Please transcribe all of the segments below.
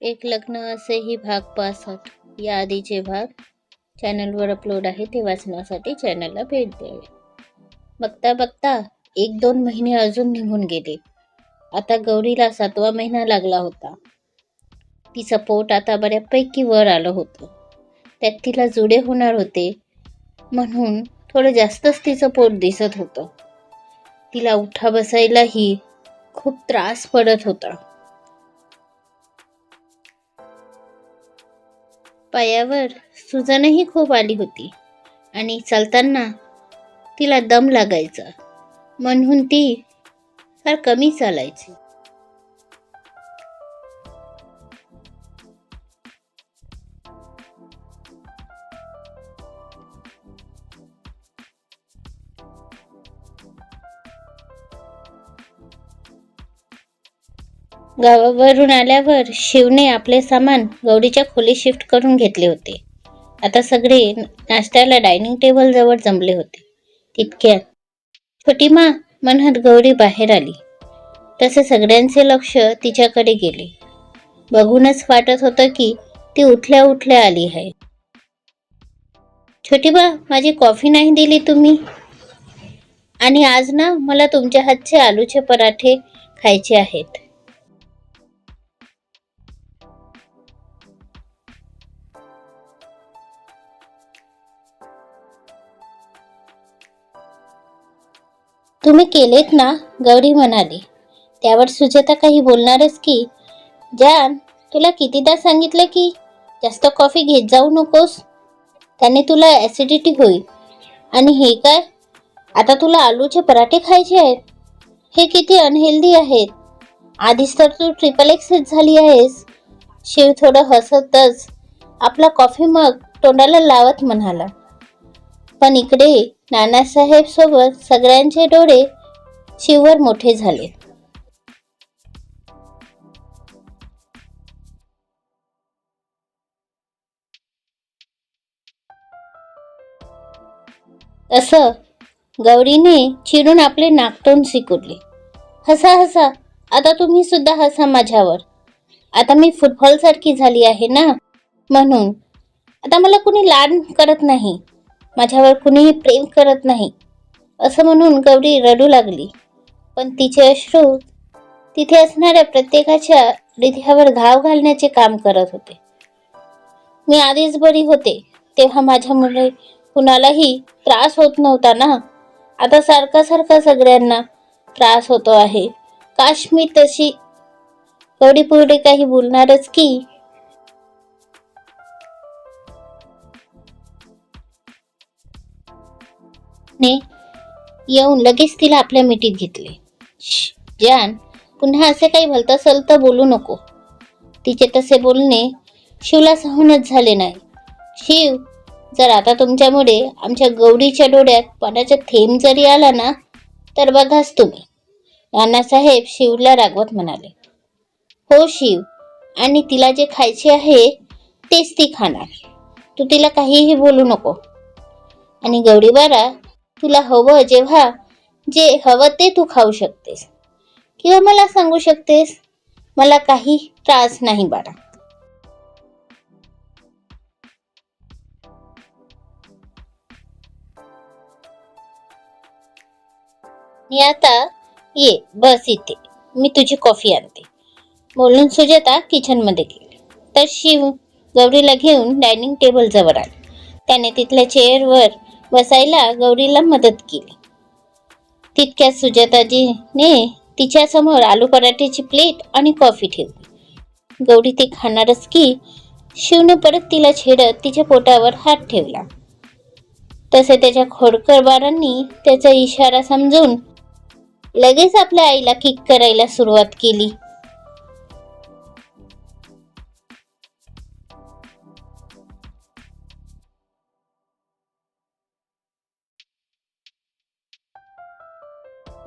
एक लग्न असेही भाग पासष्ट या आधीचे भाग चॅनलवर अपलोड आहे ते वाचण्यासाठी चॅनलला भेट द्यावी. बघता बघता एक दोन महिने अजून निघून गेले. आता गौरीला सातवा महिना लागला होता. तिचं पोट आता बऱ्यापैकी वर आलं होतं. त्यात तिला जुडे होणार होते म्हणून थोडं जास्तच तिचं पोट दिसत होतं. तिला उठा बसायलाही खूप त्रास पडत होता. पायावर सुजनही खूप आली होती आणि चालताना तिला दम लागायचा. म्हणून ती फार कमी चालायची. गावावरून आल्यावर शिवने आपले सामान गौरीच्या खोली शिफ्ट करून घेतले होते. आता सगळे नाश्त्याला डायनिंग टेबल जवळ जमले होते. तितक्यात छोटी मा म्हणत गौरी बाहेर आली. तसे सगळ्यांचे लक्ष तिच्याकडे गेले. बघूनच वाटत होतं की ती उठल्या उठल्या आली आहे. छोटी बा माझी कॉफी नाही दिली तुम्ही? आणि आज ना मला तुमच्या हातचे आलूचे पराठे खायचे आहेत. तुम्ही केलेत ना? गौरी म्हणाली. त्यावर सुजाता काही बोलणारच की जान तुला कितीदा सांगितलं की जास्त कॉफी घेत जाऊ नकोस? त्याने तुला ॲसिडिटी होईल. आणि हे काय? आता तुला आलूचे पराठे खायचे आहेत. हे किती अनहेल्दी आहेत. आधीच तर तू ट्रिपल एक्सेस झाली आहेस. शिव थोडं हसतच आपला कॉफी मग तोंडाला लावत म्हणाला. पण इकडे नानासाहेब सोबत सगळ्यांचे डोळे शिववर मोठे झाले. असं गौरीने चिरून आपले नाकतोंड सिकुरले हसा हसा आता तुम्ही सुद्धा हसा माझ्यावर. आता मी फुटबॉल सारखी झाली आहे ना? म्हणून. आता मला कुणी लाड करत नाही. माझ्यावर कुणीही प्रेम करत नाही. असं म्हणून गौरी रडू लागली. पण तिचे अश्रू तिथे असणाऱ्या प्रत्येकाच्या हृदयावर घाव घालण्याचे काम करत होते. मी आधीच बरी होते तेव्हा माझ्यामुळे कुणालाही त्रास होत नव्हता ना? आता सारखा सारखा सगळ्यांना त्रास होतो आहे. काश मी तशी गौरी पुढे काही बोलणारच की ने येऊन लगेच तिला आपल्या मिठीत घेतले. "श्श, जान पुन्हा असे काही भलतं सलतं बोलू नको. तिचे तसे बोलणे शिवला सहनच झाले नाही. शिव जर आता तुमच्यामुळे आमच्या गौरीच्या डोळ्यात पाण्याचा थेंब जरी आला ना तर बघाच तुम्ही. नानासाहेब शिवला रागवत म्हणाले. हो शिव आणि तिला जे खायचे आहे तेच ती खाणार. तू तिला काहीही बोलू नको. आणि गौरीबारा तुला हवं जेव्हा जे हवं ते तू खाऊ शकतेस. किंवा मला सांगू शकतेस मला काही त्रास नाही बाळा. मी आता ये बस इथे. मी तुझी कॉफी आणते. बोलून सुजाता किचनमध्ये गेली. तर शिव गौरीला घेऊन डायनिंग टेबल जवळ आले. त्याने तिथल्या चेअरवर बसायला गौरीला मदत केली. तितक्यात सुजाताजीने तिच्यासमोर आलू पराठ्याची प्लेट आणि कॉफी ठेवली. गौरी ते खाणारच की शिवने परत तिला छेडत तिच्या पोटावर हात ठेवला. तसे त्याच्या खोडकर बारांनी त्याचा इशारा समजून लगेच आपल्या आईला किक करायला सुरुवात केली.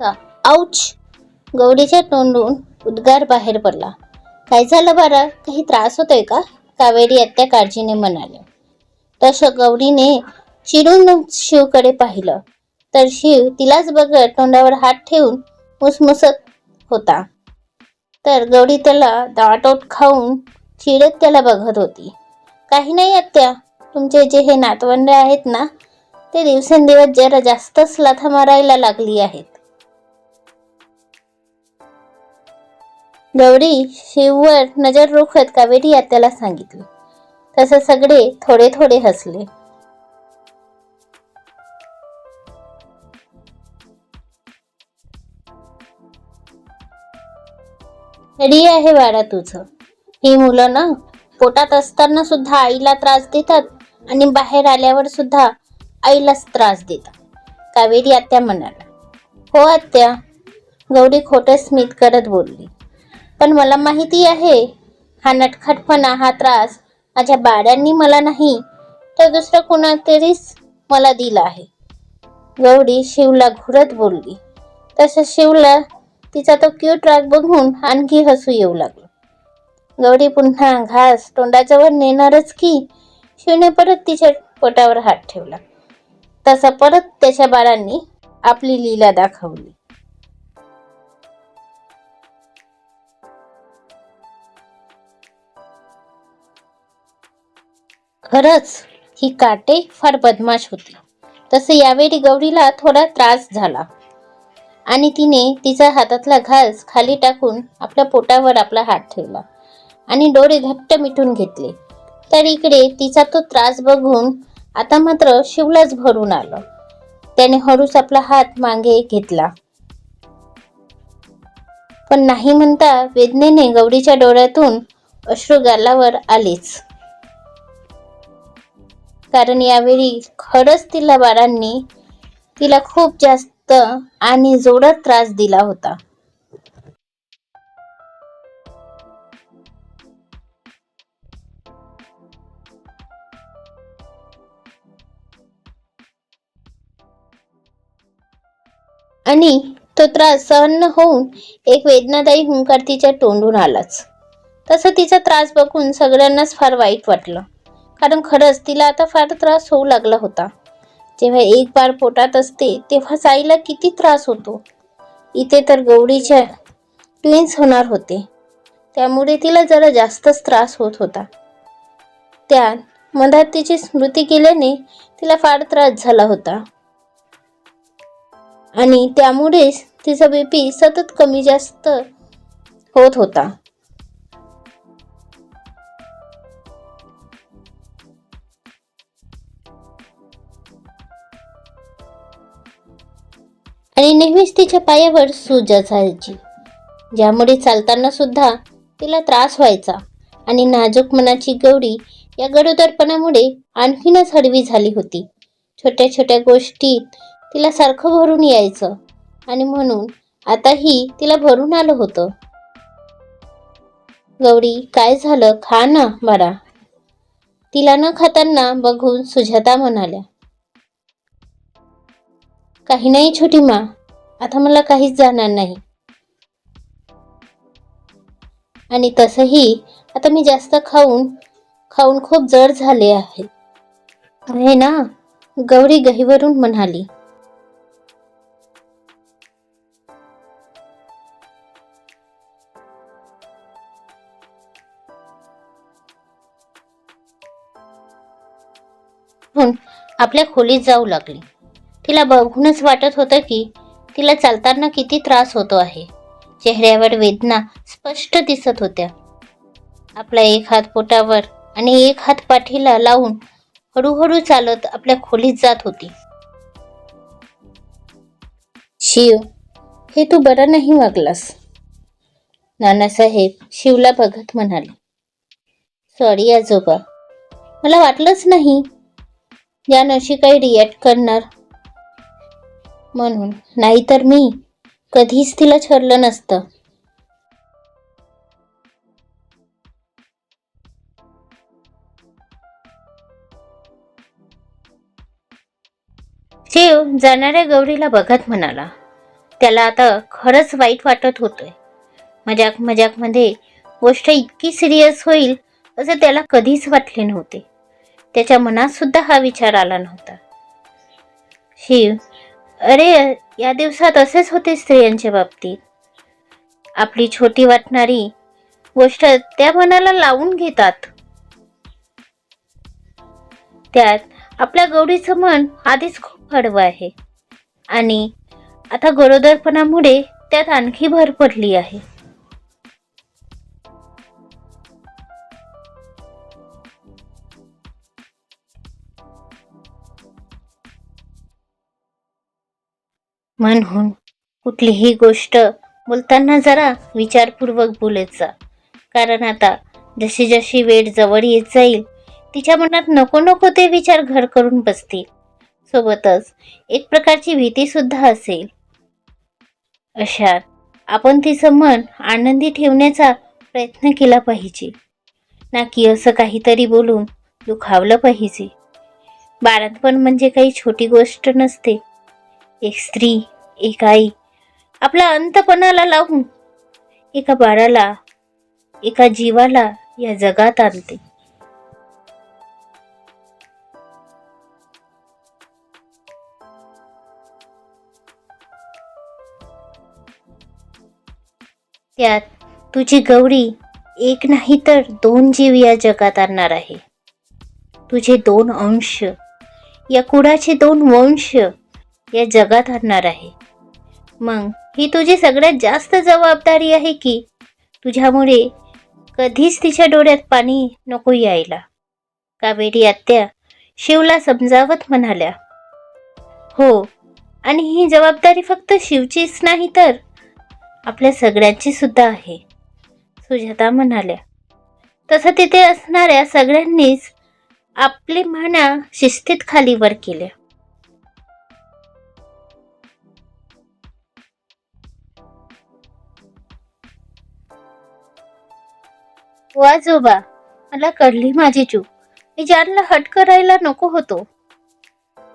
आऊच गौरीच्या तोंडून उद्गार बाहेर पडला. काय झालं बारा काही त्रास होतोय का? कावेरी आत्या काळजीने म्हणाले. तसं गौरीने चिडून शिवकडे पाहिलं. तर शिव तिलाच बघत तोंडावर हात ठेवून मुसमुसत होता. तर गौरी त्याला दाटोट खाऊन चिडत त्याला बघत होती. काही नाही आत्या. तुमचे जे हे नातवंड आहेत ना ते दिवसेंदिवस जरा जास्तच लाथा मारायला लागली आहेत. गौरी शिववर नजर रोखत कावेरी आत्याला सांगितले. तसे सगळे थोडे थोडे हसले. रेडी आहे बाळा तुझं. ही मुलं ना पोटात असताना सुद्धा आईला त्रास देतात आणि बाहेर आल्यावर सुद्धा आईलाच त्रास देतात. कावेरी आत्या म्हणाला हो आत्या. गौरी खोटं स्मित करत बोलली. पण मला माहिती आहे हा नटखटपणा हा त्रास माझ्या बाळ्यांनी मला नाही तर दुसरं कोणातरीच मला दिला आहे. गौरी शिवला घुरत बोलली. तसं शिवला तिचा तो क्यूट राग बघून आणखी हसू येऊ लागलो. गौरी पुन्हा घास तोंडाजवळ नेणारच की शिवने परत तिच्या पोटावर हात ठेवला. तसा परत त्याच्या बाळांनी आपली लीला दाखवली. खरंच ही काटे फार बदमाश होती. तसे यावेळी गौरीला थोडा त्रास झाला. आणि तिने तिचा हातातला घास खाली टाकून आपल्या पोटावर आपला हात ठेवला आणि डोळे घट्ट मिटून घेतले. तर इकडे तिचा तो त्रास बघून आता मात्र शिवलाच भरून आलं. त्याने हळूच आपला हात मागे घेतला. पण नाही म्हणता वेदनेने गौरीच्या डोळ्यातून अश्रू गालावर आलेच. कारण यावेळी खरंच तिला बाळांनी तिला खूप जास्त आणि जोडत त्रास दिला होता. आणि तो त्रास सहन होऊन एक वेदनादायी हुंकार तिच्या तोंडून आलाच. तसं तिचा त्रास बघून सगळ्यांनाच फार वाईट वाटलं. कारण खरंच तिला आता फार त्रास होऊ लागला होता. जेव्हा एक बार पोटात असते तेव्हा आईला किती त्रास होतो. इथे तर गौरीच्या ट्विन्स होणार होते. त्यामुळे तिला जरा जास्तच त्रास होत होता. त्यात मधात तिची स्मृती केल्याने तिला फार त्रास झाला होता. आणि त्यामुळेच तिचा बीपी सतत कमी जास्त होत होता. आणि नेहमीच तिच्या पायावर सूज असायची. ज्यामुळे चालताना सुद्धा तिला त्रास व्हायचा आणि नाजूक मनाची गौरी या गरोदरपणामुळे आणखीनच हळवी झाली होती. छोट्या छोट्या गोष्टीत तिला सारखं भरून यायचं आणि म्हणून आताही तिला भरून आलं होतं. गौरी काय झालं? खा ना बारा तिला न खाताना बघून सुजाता म्हणाल्या काही नाही छोटी मा. आता मला काहीच जाणार नाही. आणि तसंही आता मी जास्त खाऊन खाऊन खूप जड झाले आहे. आहे ना गौरी गहीवरून म्हणाली. आपल्या खोलीत जाऊ लागली. तिला बघूनच वाटत होतं की तिला चालताना किती त्रास होतो आहे. चेहऱ्यावर वेदना स्पष्ट दिसत होत्या. आपला एक हात पोटावर आणि एक हात पाठीला लावून हळूहळू चालत आपल्या खोलीत जात होती. शिव हे तू बरं नाही वागलास. नानासाहेब शिवला बघत म्हणाले. सॉरी आजोबा. मला वाटलंच नाही. यान अशी काही रिॲक्ट करणार म्हणून. नाहीतर मी कधीच तिला ठरलं नसतं. शिव जाणाऱ्या गौरीला बघत म्हणाला त्याला आता खरंच वाईट वाटत होतंय. मजाक मजाकमध्ये गोष्ट इतकी सिरियस होईल असं त्याला कधीच वाटले नव्हते. त्याच्या मनात सुद्धा हा विचार आला नव्हता. शिव अरे या दिवसात असेच होते स्त्रियांच्या बाबतीत. आपली छोटी वाटणारी गोष्ट त्या मनाला लावून घेतात. त्यात आपल्या गौरीचं मन आधीच खूप हळवं आहे. आणि आता गरोदरपणामुळे त्यात आणखी भर पडली आहे. म्हणून कुठलीही गोष्ट बोलताना जरा विचारपूर्वक बोलत जा. कारण आता जशी जशी वेळ जवळ येत जाईल तिच्या मनात नको नको ते विचार घर करून बसतील. सोबतच एक प्रकारची भीती सुद्धा असेल. अशा आपण तिचं मन आनंदी ठेवण्याचा प्रयत्न केला पाहिजे. ना की असं काहीतरी बोलून दुखावलं पाहिजे. बाळंतपण म्हणजे काही छोटी गोष्ट नसते. एक स्त्री एक आई आपला अंतपणाला लावून एका बाळाला एका जीवाला या जगात आणते. त्यात तुझी गौरी एक नाही तर दोन जीव या जगात आणणार आहे. तुझे दोन अंश या कुळाचे दोन वंश या जगात आणणार आहे. मग ही तुझी सगळ्यात जास्त जबाबदारी आहे की तुझ्यामुळे कधीच तिच्या डोळ्यात पाणी नको यायला. कावेरी आत्या शिवला समजावत म्हणाल्या हो आणि ही जबाबदारी फक्त शिवचीच नाही तर आपल्या सगळ्यांची सुद्धा आहे. सुजाता म्हणाल्या तसं तिथे असणाऱ्या सगळ्यांनीच आपली म्हणा शिस्तीत खाली वर वाजोबा मला कळली माझी चूक. मी जानला हट करायला नको होतो.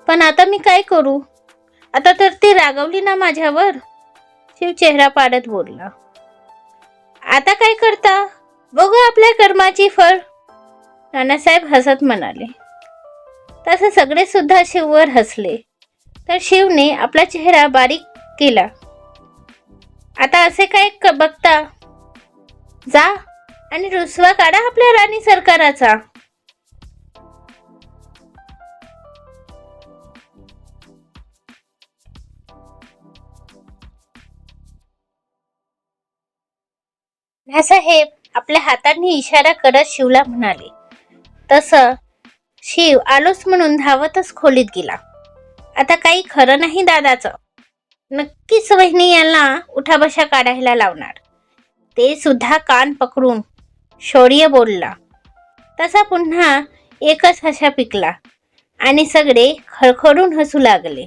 पण आता मी काय करू? आता तर ती रागवली ना माझ्यावर. शिव चेहरा पाडत बोलला. आता काय करता? बघू आपल्या कर्माची फळ. नानासाहेब हसत म्हणाले. तसे सगळे सुद्धा शिववर हसले. तर शिवने आपला चेहरा बारीक केला. आता असे काय क- बघता? जा आणि रुसवा काढा आपल्या राणी सरकाराचा. साहेब आपल्या हातांनी इशारा करत शिवला म्हणाले. तस शिव आलोच म्हणून धावतच खोलीत गेला. आता काही खरं नाही दादाचं. नक्कीच वहिनी यांना उठाबशा काढायला लावणार. ते सुद्धा कान पकडून शौर्य बोलला. तसा पुन्हा एकच हशा पिकला आणि सगळे खळखळून हसू लागले.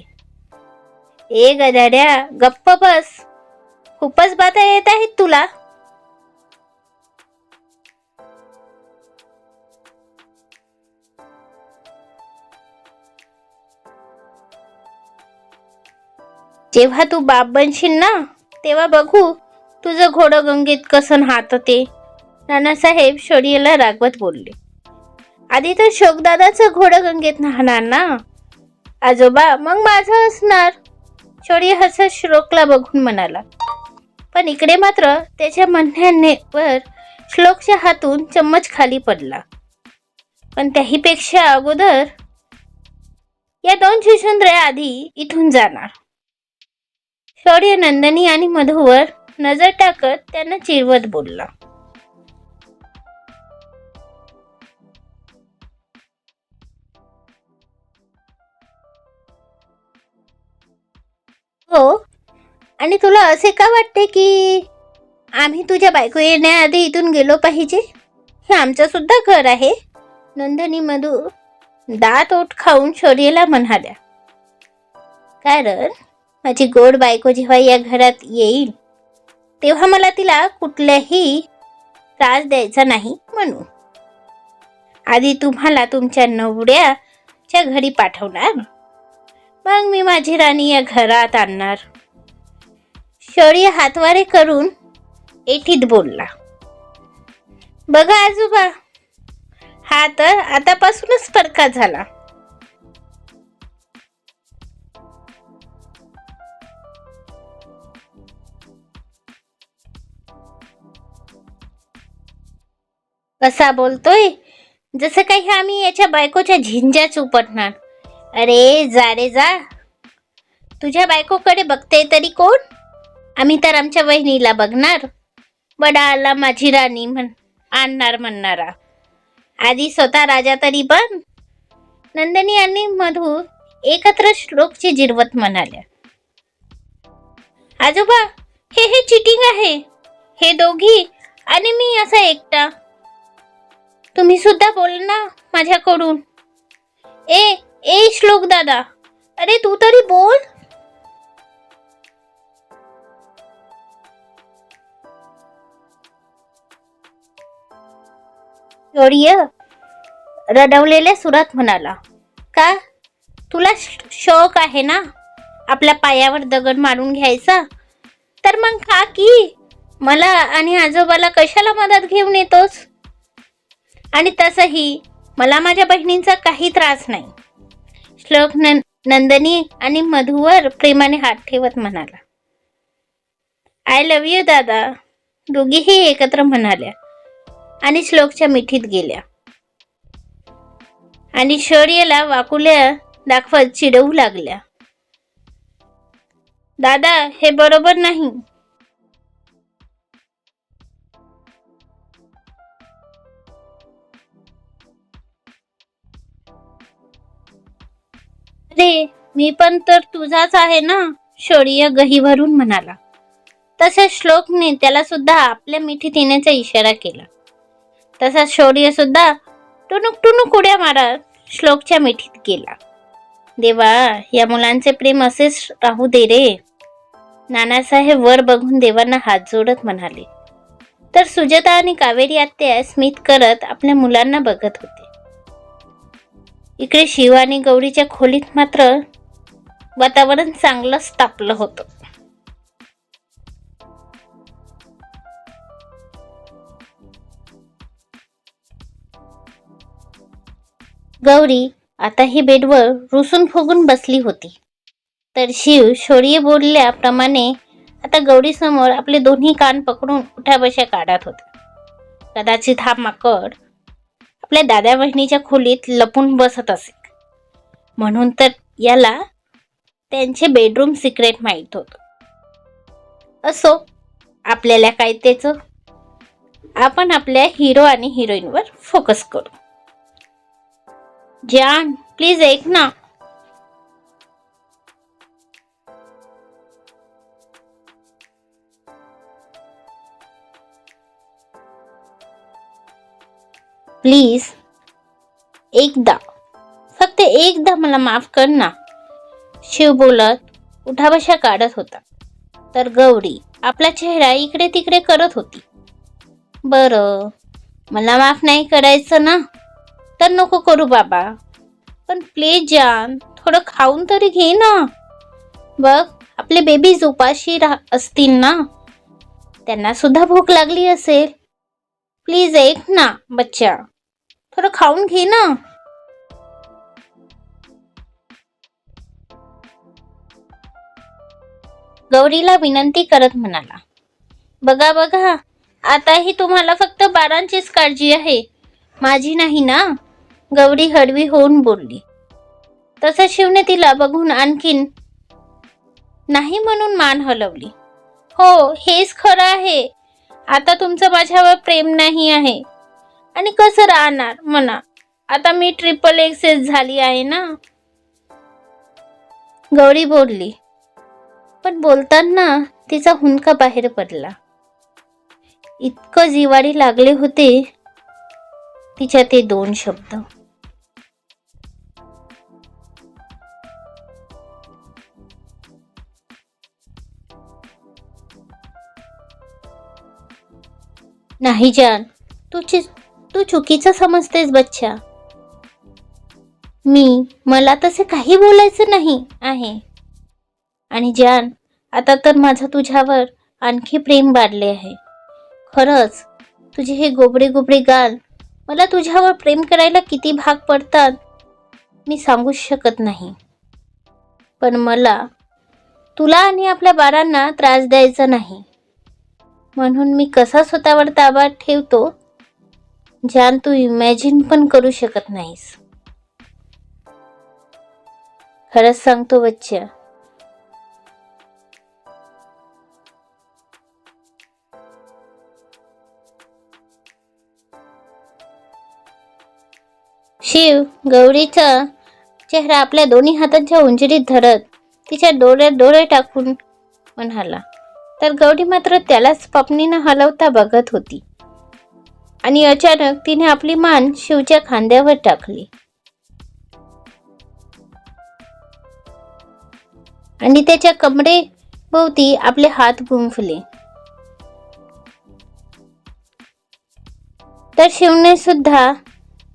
ए गदाड्या गप्प बस. खूपच बाता येत आहेत तुला. जेव्हा तू बाप बनशील ना तेव्हा बघू तुझं घोडं गंगेत कसं हात ते नानासाहेब शौर्यला रागवत बोलले. आधी तर शोकदादाचं घोडं गंगेत नाहणार ना? आजोबा मग माझं असणार? शौर्य हसत श्लोकला बघून म्हणाला. पण इकडे मात्र त्याच्या म्हणण्यावर श्लोकच्या हातून चम्मच खाली पडला. पण त्याहीपेक्षा अगोदर या दोन शिशुंद्र्या आधी इथून जाणार. शौर्य नंदनी आणि मधूवर नजर टाकत त्यांना चिरवत बोलला. हो. आणि तुला असे का वाटते की आम्ही तुझ्या बायको येण्याआधी इथून गेलो पाहिजे? हे आमचंसुद्धा घर आहे. नंदनी मधू दात ओठ खाऊन शौर्यला म्हणाल्या. कारण माझी गोड बायको जेव्हा या घरात येईल तेव्हा मला तिला कुठल्याही त्रास द्यायचा नाही म्हणून आधी तुम्हाला तुमच्या नवड्याच्या घरी पाठवणार. मग मी माझी राणी या घरात आणणार. शौर्य हातवारे करून एटीत बोलला. बघा आजोबा हा तर आतापासूनच फरका झाला. कसा बोलतोय? जसं काही आम्ही याच्या बायकोच्या झिंजाच उपटणार. अरे जा रे जा. तुझ्या बायकोकडे बघते तरी कोण? आम्ही तर आमच्या वहिनीला बघणार. बडा आला माझी राणी म्हण आणणार म्हणणारा. आधी स्वतः राजा तरी पण नंदिनी आणि मधू एकत्र श्लोकची जिरवत म्हणाल्या. आजोबा हे हे चिटिंग आहे. हे दोघी आणि मी असा एकटा. तुम्ही सुद्धा बोल ना माझ्याकडून. ए ए श्लोक दादा. अरे तू तरी बोल. शौर्य रडवलेल्या सुरात म्हणाला. का? तुला श- शौक आहे ना? आपल्या पायावर दगड मारून घ्यायचा? तर मग का की. मला आणि आजोबाला कशाला मदत घेऊन येतोस? आणि तसंही मला माझ्या बहिणींचा काही त्रास नाही. श्लोक नं नंदनी आणि मधुवर प्रेमाने हात ठेवत म्हणाला. आय लव्ह यू दादा. दोघीही एकत्र म्हणाल्या आणि श्लोकच्या मिठीत गेल्या. आणि शौर्यला वाकुल्या दाखवत चिडवू लागल्या. दादा हे बरोबर नाही. अरे मी पण तर तुझाच आहे ना? शौर्य गहीवरून म्हणाला. तसेच श्लोकने त्याला सुद्धा आपल्या मिठीत येण्याचा इशारा केला. तसाच शौर्य सुद्धा टुनुक टुनुक उड्या मारत श्लोकच्या मिठीत गेला. देवा या मुलांचे प्रेम असेच राहू दे रे. नानासाहेब वर बघून देवांना हात जोडत म्हणाले. तर सुजाता आणि कावेरी आत्या स्मित करत आपल्या मुलांना बघत होते. इकडे शिव आणि गौरीच्या खोलीत मात्र वातावरण चांगलंच तापलं होतं. गौरी आता ही बेडवर रुसून फुगून बसली होती. तर शिव शौर्य बोलल्याप्रमाणे आता गौरीसमोर आपले दोन्ही कान पकडून उठाबशा काढत होता. कदाचित हा माकड आपल्या दादा बहिणीच्या खोलीत लपून बसत असे. म्हणून तर याला त्यांचे बेडरूम सिक्रेट माहीत होत. असो आपल्याला काय त्याचं? आपण आपल्या हिरो आणि हिरोईनवर फोकस करू. जान प्लीज ऐक ना प्लीज एकदा फक्त एकदा मला माफ कर ना. शिव बोलत उठाबशा काढत होता. तर गौरी आपला चेहरा इकडे तिकडे करत होती. बरं मला माफ नाही करायचं ना? तर नको करू बाबा. पण प्लीज जान थोडं खाऊन तरी घे ना. बघ आपले बेबीज उपाशी राह असतील ना? त्यांना सुद्धा भूक लागली असेल. प्लीज ऐक ना बच्चा. थोडं खाऊन घे ना. गौरीला विनंती करत म्हणाला बघा बघा आताही तुम्हाला फक्त बारांचीच काळजी आहे. माझी नाही ना? गौरी हळवी होऊन बोलली. तसं शिवने तिला बघून आणखीन नाही म्हणून मान हलवली. हो हेच खरं आहे. आता तुमचं माझ्यावर प्रेम नाही आहे. आणि कसं राहणार? म्हणा. आता मी ट्रिपल एक्सेस झाली आहे ना? गौरी बोलली. पण बोलताना तिचा हुंका बाहेर पडला. इतकं जिवारी लागले होते तिच्या ते दोन शब्द. नाही जान तुझी तू चुकीचं समजतेस बच्चा. मी मला तसे काही बोलायचं नाही आहे. आणि जान आता तर माझं तुझ्यावर आणखी प्रेम वाढले आहे. खरंच तुझे हे गोबडे गोबडे गाल मला तुझ्यावर प्रेम करायला किती भाग पडतात मी सांगूच शकत नाही. पण मला तुला आणि आपल्या बाळांना त्रास द्यायचा नाही. म्हणून मी कसा स्वतःवर ताबा ठेवतो जान तू इमॅजिन पण करू शकत नाहीस. खरंच सांगतो बच्चा शिव गौरीचा चेहरा आपल्या दोन्ही हातांच्या उंजरीत धरत तिच्या डोळ्यात डोळे टाकून म्हणाला. तर गौरी मात्र त्यालाच पापणीनं हलवता बघत होती. आणि अचानक तिने आपली मान शिवच्या खांद्यावर टाकली. आणि त्याच्या कमरे भोवती आपले हात गुंफले. तर शिवने सुद्धा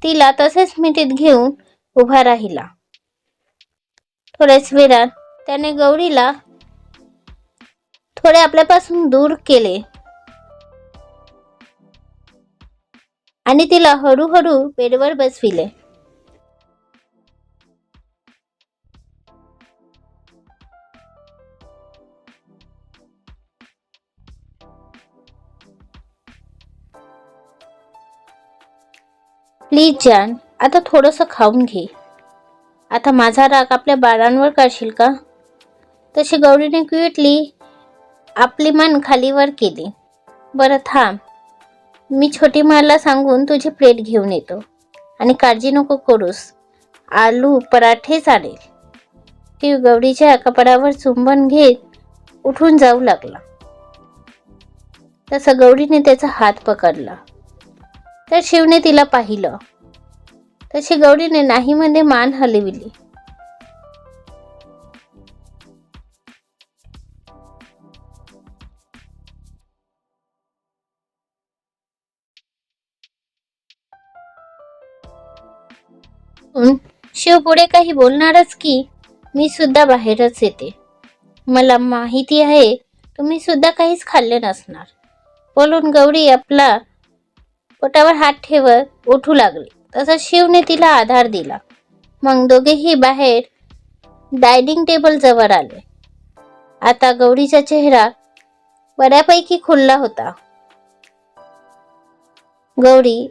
तिला तसेच मिठीत घेऊन उभा राहिला. थोड्याच वेळात त्याने गौरीला थोडे आपल्यापासून दूर केले. आणि तिला हळूहळू बेडवर बसविले. प्लीज जान आता थोडंसं खाऊन घे. आता माझा राग आपल्या बाळांवर काढशील का? तशी गौरीने क्विटली आपली मान खालीवर केली. बरं थांब. मी छोटी माला सांगून तुझी प्लेट घेऊन येतो. आणि काळजी नको करूस. आलू पराठे चालेल. ती गवडीच्या कपडावर चुंबन घेत उठून जाऊ लागला. तसं गौरीने त्याचा हात पकडला. तर शिवने तिला पाहिलं. तशी गौरीने नाहीमध्ये मान हलविली. असून शिव पुढे काही बोलणारच की मी सुद्धा बाहेरच येते. मला माहिती आहे तुम्ही सुद्धा काहीच खाल्ले नसणार. बोलून गौरी आपला पोटावर हात ठेवत उठू लागली. तसा शिवने तिला आधार दिला. मग दोघेही बाहेर डायनिंग टेबल जवळ आले. आता गौरीचा चेहरा बऱ्यापैकी खुलला होता. गौरी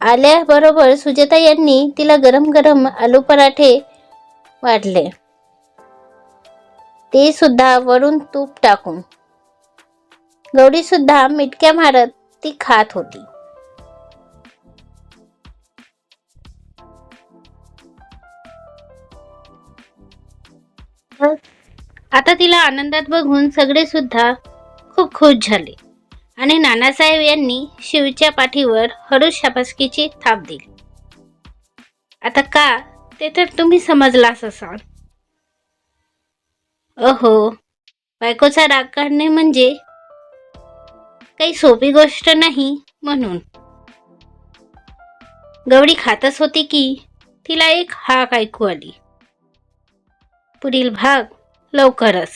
आल्याबरोबर सुजाता यांनी तिला गरम गरम आलू पराठे वाढले ते सुद्धा वरून तूप टाकून. गौरी सुद्धा मिटक्या मारत ती खात होती. आता तिला आनंदात बघून सगळे सुद्धा खूप खुश झाले. आणि नानासाहेब यांनी शिवच्या पाठीवर हळू शाबासकीची थाप दिली. आता का? ते तर तुम्ही समजलाच असाल. अहो बायकोचा राग काढणे म्हणजे काही सोपी गोष्ट नाही म्हणून. गवळी खातच होती की तिला एक हाक ऐकू आली. पुढील भाग लवकरच.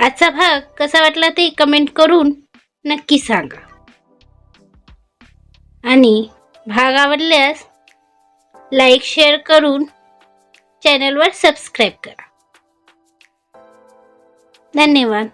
आजचा भाग कसा वाटला ते कमेंट करून नक्की सांगा. आणि भाग आवडल्यास लाईक शेअर करून चॅनलवर सबस्क्राईब करा. धन्यवाद.